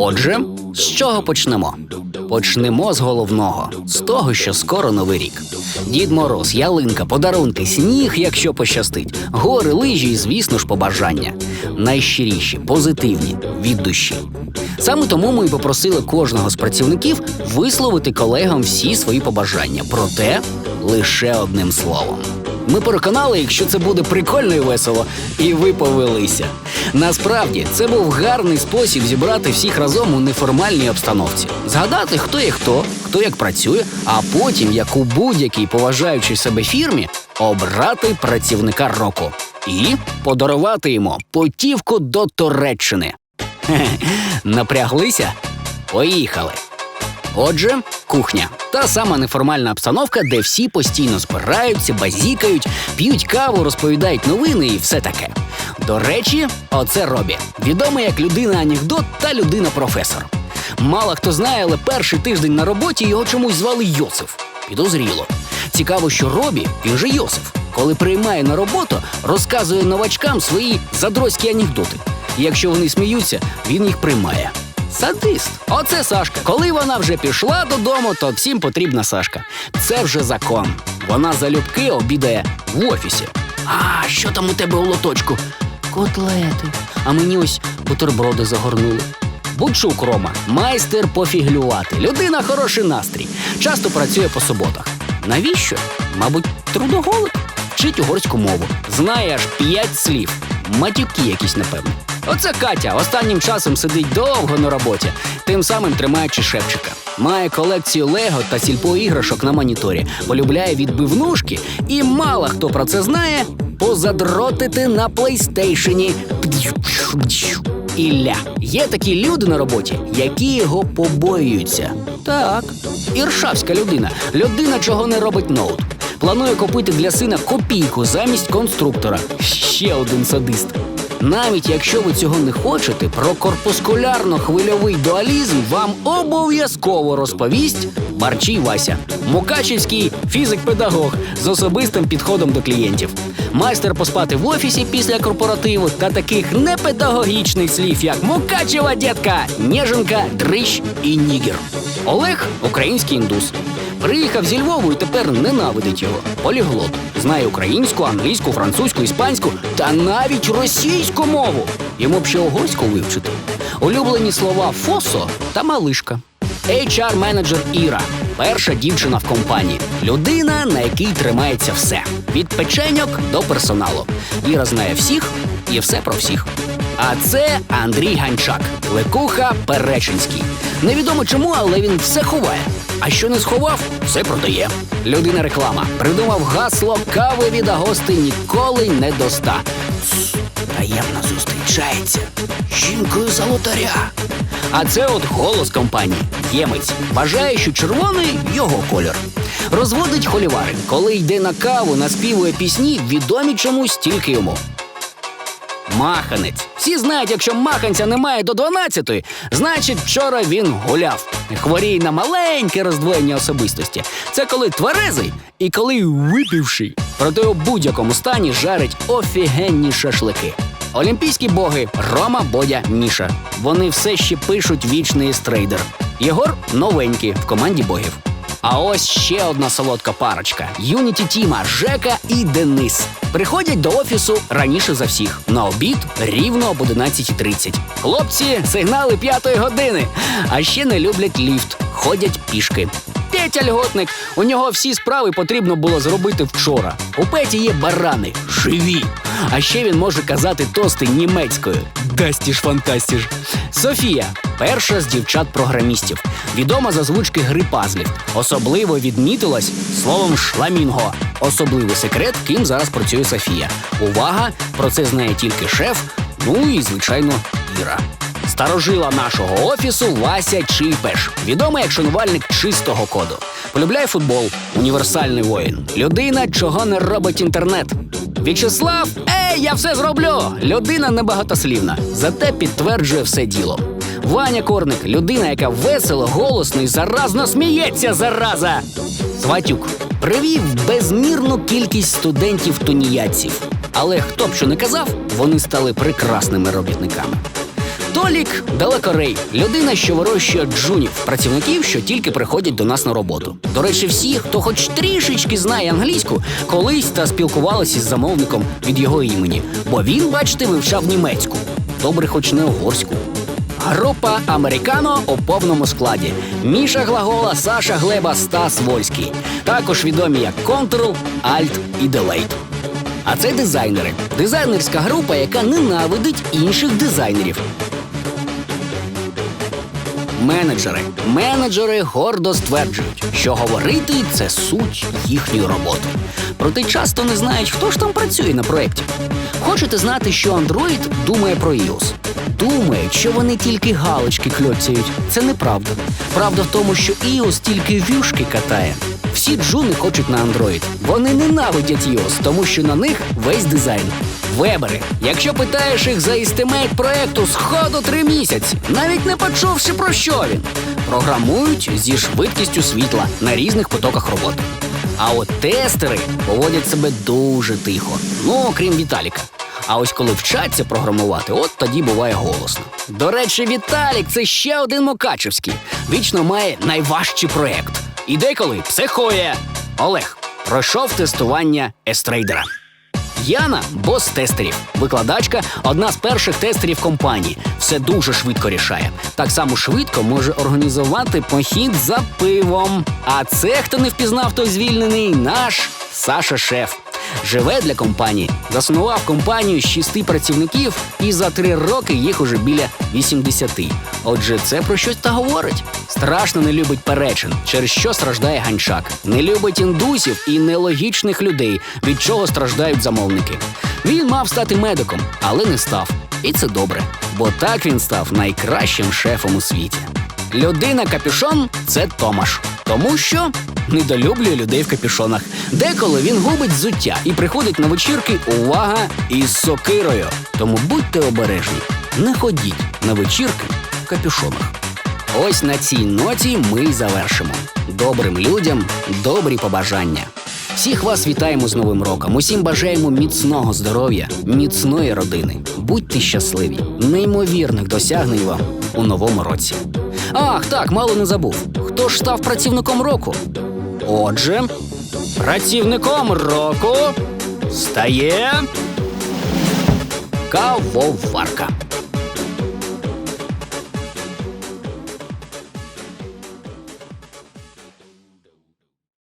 Отже, з чого почнемо? Почнемо з головного, з того, що скоро новий рік. Дід Мороз, ялинка, подарунки, сніг, якщо пощастить, гори, лижі і, звісно ж, побажання. Найщиріші, позитивні, від душі. Саме тому ми попросили кожного з працівників висловити колегам всі свої побажання, проте лише одним словом. Ми переконали їх, що це буде прикольно і весело, і ви повелися. Насправді це був гарний спосіб зібрати всіх разом у неформальній обстановці, згадати, хто є хто, хто як працює, а потім, як у будь-якій поважаючій себе фірмі, обрати працівника року і подарувати йому потівку до Туреччини. Напряглися? Поїхали. Отже, кухня та сама неформальна обстановка, де всі постійно збираються, базікають, п'ють каву, розповідають новини і все таке. До речі, оце Робі, відомий як людина-анекдот та людина-професор. Мало хто знає, але перший тиждень на роботі його чомусь звали Йосиф. Підозріло. Цікаво, що Робі, він же Йосиф, коли приймає на роботу, розказує новачкам свої задроські анекдоти. І якщо вони сміються, він їх приймає. Садист. Оце Сашка. Коли вона вже пішла додому, то всім потрібна Сашка. Це вже закон. Вона залюбки обідає в офісі. А що там у тебе у лоточку? Котлети. А мені ось бутерброди загорнули. Рома, майстер пофіглювати. Людина хороший настрій. Часто працює по суботах. Навіщо? Мабуть, трудоголик. Вчить угорську мову. Знає аж п'ять слів. Матюки якісь, напевно. Оце Катя останнім часом сидить довго на роботі, тим самим тримаючи шепчика. Має колекцію лего та сільпоіграшок на моніторі, полюбляє відбивнушки, і мало хто про це знає, позадротити на плейстейшені. Ілля. Є такі люди на роботі, які його побоюються. Так, іршавська людина. Людина, чого не робить ноут. Планує купити для сина копійку замість конструктора. Ще один садист. Навіть якщо ви цього не хочете, про корпускулярно-хвильовий дуалізм вам обов'язково розповість Барчій Вася, Мукачівський фізик-педагог з особистим підходом до клієнтів. Майстер поспати в офісі після корпоративу та таких непедагогічних слів, як Мукачева дітка, Неженка, Дрищ і Нігер. Олег український індус. Приїхав зі Львову і тепер ненавидить його. Поліглот. Знає українську, англійську, французьку, іспанську та навіть російську мову. Йому б ще угорську вивчити. Улюблені слова фосо та малишка. HR-менеджер Іра. Перша дівчина в компанії. Людина, на якій тримається все: від печеньок до персоналу. Іра знає всіх і все про всіх. А це Андрій Ганчак, Лекуха Перечинський. Невідомо чому, але він все ховає. А що не сховав, все продає. Людина реклама придумав гасло кави від Агости ніколи не до ста. Тс, Таємно зустрічається жінкою золотаря. А це от голос компанії Ємець. Вважає, що червоний його кольор. Розводить холівари. Коли йде на каву, наспівує пісні, відомі чомусь тільки йому. Маханець. Всі знають, якщо маханця немає до 12-ї, значить вчора він гуляв. Хворіє на маленьке роздвоєння особистості. Це коли тверезий і коли випивший. Проте у будь-якому стані жарить офігенні шашлики. Олімпійські боги Рома, Бодя, Міша. Вони все ще пишуть вічний стрейдер. Єгор новенький в команді богів. А ось ще одна солодка парочка: Юніті Тіма, Жека і Денис. Приходять до офісу раніше за всіх. На обід рівно об 11.30. Хлопці сигнали п'ятої години. А ще не люблять ліфт, ходять пішки. Петя льготник, у нього всі справи потрібно було зробити вчора. У Петі є барани, живі. А ще він може казати тости німецькою. Дастіж фантастіж. Софія перша з дівчат-програмістів, відома за звучки гри пазлів. Особливо відмітилась словом шламінго. Особливий секрет, ким зараз працює Софія. Увага! Про це знає тільки шеф, ну і звичайно, Іра. Старожила нашого офісу Вася Чіпеш, відомий як шанувальник чистого коду. Полюбляє футбол, універсальний воїн. Людина, чого не робить інтернет. В'ячеслав, ей, я все зроблю! Людина небагатослівна, зате підтверджує все діло. Ваня Корник людина, яка весело, голосно і заразно сміється, зараза. Сватюк привів безмірну кількість студентів-туніядців. Але хто б що не казав, вони стали прекрасними робітниками. Толік далекорей, людина, що вирощує джунів, працівників, що тільки приходять до нас на роботу. До речі, всі, хто хоч трішечки знає англійську, колись та спілкувалися із замовником від його імені, бо він, бачите, вивчав німецьку. Добре, хоч не угорську. Група Американо у повному складі. Міша Глагола, Саша Глеба, Стас Вольський. Також відомі як Control, Alt і Delete. А це дизайнери. Дизайнерська група, яка ненавидить інших дизайнерів. Менеджери. Менеджери гордо стверджують, що говорити це суть їхньої роботи. Проте часто не знають, хто ж там працює на проєкті. Хочете знати, що Android думає про iOS? Думають, що вони тільки галочки кльоцяють. Це неправда. Правда в тому, що iOS тільки вюшки катає. Всі джуни хочуть на Android. Вони ненавидять iOS, тому що на них весь дизайн. Вебери, якщо питаєш їх за істимейт проекту сходу три місяці, навіть не почувши про що він, програмують зі швидкістю світла на різних потоках роботи. А от тестери поводять себе дуже тихо, ну окрім Віталіка. А ось коли вчаться програмувати, от тоді буває голосно. До речі, Віталік це ще один Мукачевський. Вічно має найважчий проект. І деколи психує. Олег пройшов тестування естрейдера. Яна бос тестерів, викладачка, одна з перших тестерів компанії. Все дуже швидко рішає. Так само швидко може організувати похід за пивом. А це, хто не впізнав, той звільнений, наш Саша Шеф. Живе для компанії, заснував компанію з шести працівників, і за три роки їх уже біля 80. Отже, це про щось та говорить. Страшно не любить перечин, через що страждає ганчак. Не любить індусів і нелогічних людей, від чого страждають замовники. Він мав стати медиком, але не став. І це добре, бо так він став найкращим шефом у світі. Людина капюшон це Томаш, тому що недолюблює людей в капюшонах. Деколи він губить взуття і приходить на вечірки увага із сокирою. Тому будьте обережні, не ходіть на вечірки в капюшонах. Ось на цій ноті ми й завершимо. Добрим людям добрі побажання. Всіх вас вітаємо з Новим роком. Усім бажаємо міцного здоров'я, міцної родини. Будьте щасливі, неймовірних досягнень вам у новому році. Ах, так, мало не забув. Хто ж став працівником року? Отже, працівником року стає кавоварка.